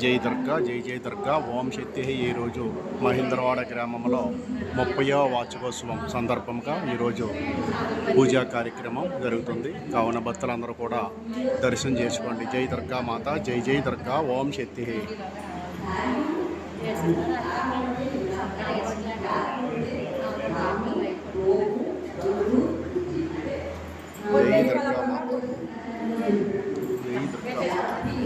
జై దుర్గా జై జై దుర్గా ఓం శక్తి ఈరోజు మహేంద్రవాడ గ్రామంలో ముప్పయో వార్షికోత్సవం సందర్భంగా ఈరోజు పూజా కార్యక్రమం జరుగుతుంది. కావున భక్తులందరూ కూడా దర్శనం చేసుకోండి. జై దుర్గా మాత జై జై దుర్గా ఓం శక్తి జై దుర్గా మాత జై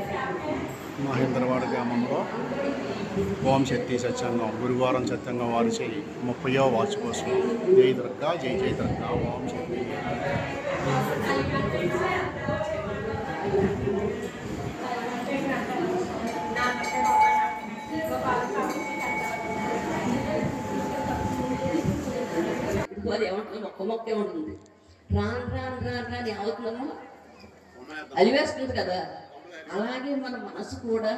మహేంద్రవాడ గ్రామంలో ఓం శక్తి సత్సంగం గురువారం సత్సంగం వారి చేయి ముప్పయో వార్షికోత్సవం. జై దుర్గా జై జై దుర్గా ఓం శక్తి. ఒక్క మొక్కే ఉంటుంది రాను రాను రాను రాను ఏమవుతుందమ్మా అలివేస్తుంది కదా. అలాగే మన మనసు కూడా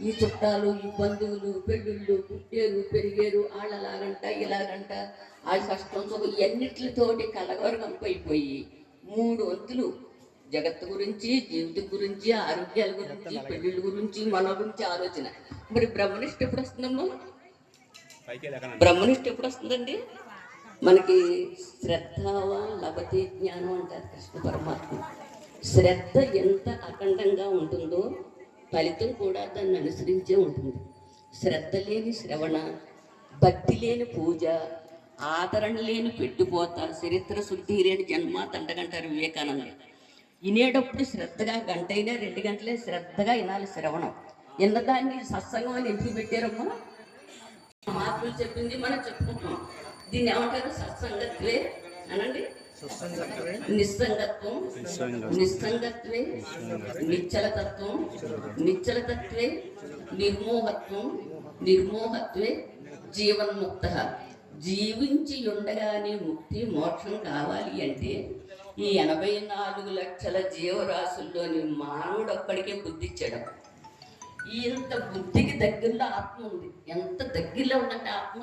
ఈ చుట్టాలు ఈ బంధువులు పెళ్ళిళ్ళు పుట్టేరు పెరిగేరు వాళ్ళు అలాగంట ఇలాగంట వాళ్ళ కష్టం సుఖం ఇవన్నిటితోటి కలగరగంపైపోయి మూడు వంతులు జగత్తు గురించి జీవితం గురించి ఆరోగ్యాల గురించి పెళ్ళిళ్ళ గురించి మన గురించి ఆలోచన. మరి బ్రహ్మనిష్ట ఎప్పుడు వస్తుందమ్మా బ్రహ్మనిష్ట ఎప్పుడు వస్తుందండి మనకి శ్రద్ధావా లభతే జ్ఞానం అంటారు కృష్ణ పరమాత్మ. శ్రద్ధ ఎంత అఖండంగా ఉంటుందో ఫలితం కూడా దాన్ని అనుసరించే ఉంటుంది. శ్రద్ధ లేని శ్రవణ భక్తి లేని పూజ ఆదరణ లేని పెట్టుపోత చరిత్ర శుద్ధి లేని జన్మ తండగంటారు వివేకానంద వినేటప్పుడు శ్రద్ధగా గంట అయినా రెండు గంటలే శ్రద్ధగా వినాలి శ్రవణం. ఎన్నదాన్ని సత్సంగం అని ఎందుకు పెట్టారమ్మా? మార్పులు చెప్పింది మనం చెప్పుకుంటున్నాం. దీన్ని ఏమంటారు? సత్సంగత్వే అనండి. నిస్సంగత్వం నిస్సంగత్వే నిశ్చలతత్వం నిశ్చలతత్వే నిర్మోహత్వం నిర్మోహత్వే జీవన్ముక్త. జీవించి ఉండగానే ముక్తి మోక్షం కావాలి అంటే ఈ ఎనభై నాలుగు లక్షల జీవరాశుల్లోని మానవుడు ఒక్కడికే బుద్ధి ఇచ్చాడు ఇంత బుద్ధికి దగ్గరలో ఆత్మ ఉంది. ఎంత దగ్గరలో ఉందంటే ఆత్మ?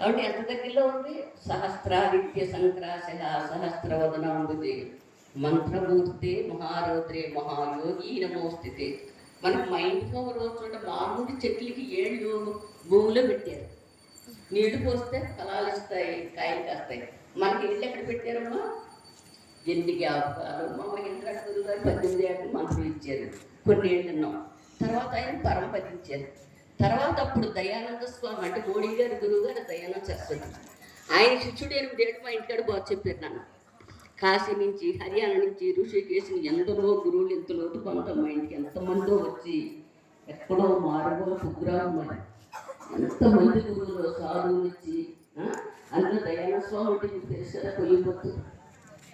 కాబట్టి ఎంత దగ్గరలో ఉంది? సహస్రాదిత్య సంక్రాశ సహస్రవదన ఉంది. మంత్రమూర్తి మహారౌద్రే మహాయోగి నమోస్థితే మనకు మా ఇంటికి రోజు చోట మామూలు చెట్లకి ఏళ్ళు భూమిలో పెట్టారు. నీళ్ళు పోస్తే ఫలాలు ఇస్తాయి కాయలు కాస్తాయి. మనకి ఇళ్ళు ఎక్కడ పెట్టారమ్మా? ఎన్ని జ్ఞాపకాలు. మా మహేంద్ర గురువు గారు పద్దెనిమిది ఏళ్ళు మంత్రులు ఇచ్చారు కొన్ని ఏళ్ళు ఉన్నాం తర్వాత ఆయన పరంపదించారు తర్వాత అప్పుడు దయానంద స్వామి అంటే మోడీ గారి గురువు గారు దయానంద సరస్వతి ఆయన శిష్యుడు ఎనిమిది ఏళ్ళు మా ఇంటికాడ బాగా చెప్పారు నన్ను. కాశీ నుంచి హర్యానా నుంచి ఋషికేశ్ నుంచి ఎందరో గురువులు ఎంత లోతు కొంత మా ఇంటికి ఎంతమందో వచ్చి ఎక్కడో మారుగో కుగ్రామం మరి ఎంతమంది గురువులు సాధువులు ఇచ్చి అందులో దయానంద స్వామి అంటే మీకు తెలుసు కదా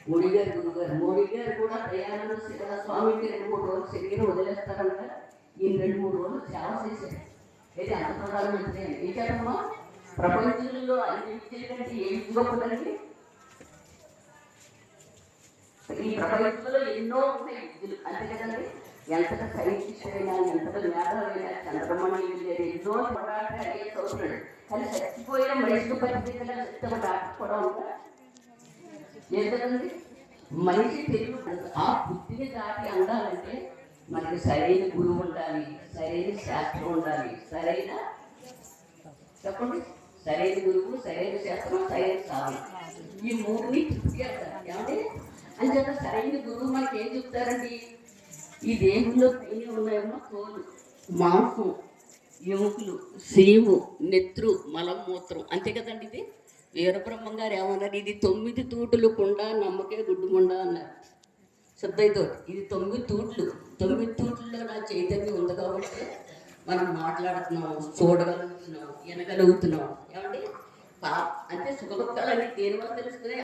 మోడీ గారు గురువు గారు. మోడీ గారు కూడా దయానంద స్వామికి రెండు మూడు రోజులు శరీరం వదిలేస్తారంట. ఈ రెండు మూడు రోజులు సేవ చేశారు. ఏది అంత ప్రధానమంత్రి అని ఏం చేద్దామా ప్రపంచంలో అన్ని విద్యల కంటే గొప్పదండి ఈ ప్రపంచంలో ఎన్నో ఉన్నాయి విద్యలు అంతే కదండి? ఎంతగా సైంటిస్ట్ అయినా ఎంతగా మేధావైనా చంద్రమణి లేదు ఎన్నో డాక్టర్ అయ్యే చదువుతున్నాడు కానీ చచ్చిపోయిన మనిషికి పరిస్థితిగా చెప్తే డాక్టర్ కూడా ఉంటా ఏంటండి మనిషి తెలుగు ఆ బుద్ధిని దాటి అందాలంటే మనకి సరైన గురువు ఉండాలి సరైన శాస్త్రం ఉండాలి. సరైన చెప్పండి? సరైన గురువు సరైన శాస్త్రం సరైన సాధన. ఈ మూడుని చెప్తారు ఏమంటే అంచేత సరైన గురువు మనకి ఏం చెప్తారండి? ఈ దేహంలో పైన ఉన్నాయేమో తోలు మాంసం ఎముకలు సీము నెత్రు మలమూత్రం అంతే కదండి ఇది? వీరబ్రహ్మం గారు ఏమన్నారు ఇది తొమ్మిది తూటులు కుండా నమ్మకే గుడ్డు ముండ అన్నారు. శుద్ధైతో ఇది తొమ్మిది తూట్లు. తొమ్మిది తూట్లలో నా చైతన్యం ఉంది కాబట్టి మనం మాట్లాడుతున్నాం చూడగలుగుతున్నాం వినగలుగుతున్నాం. ఏమండి? పా- అంటే సుఖ దుఃఖాలన్నీ దేని వల్ల తెలుస్తున్నాయి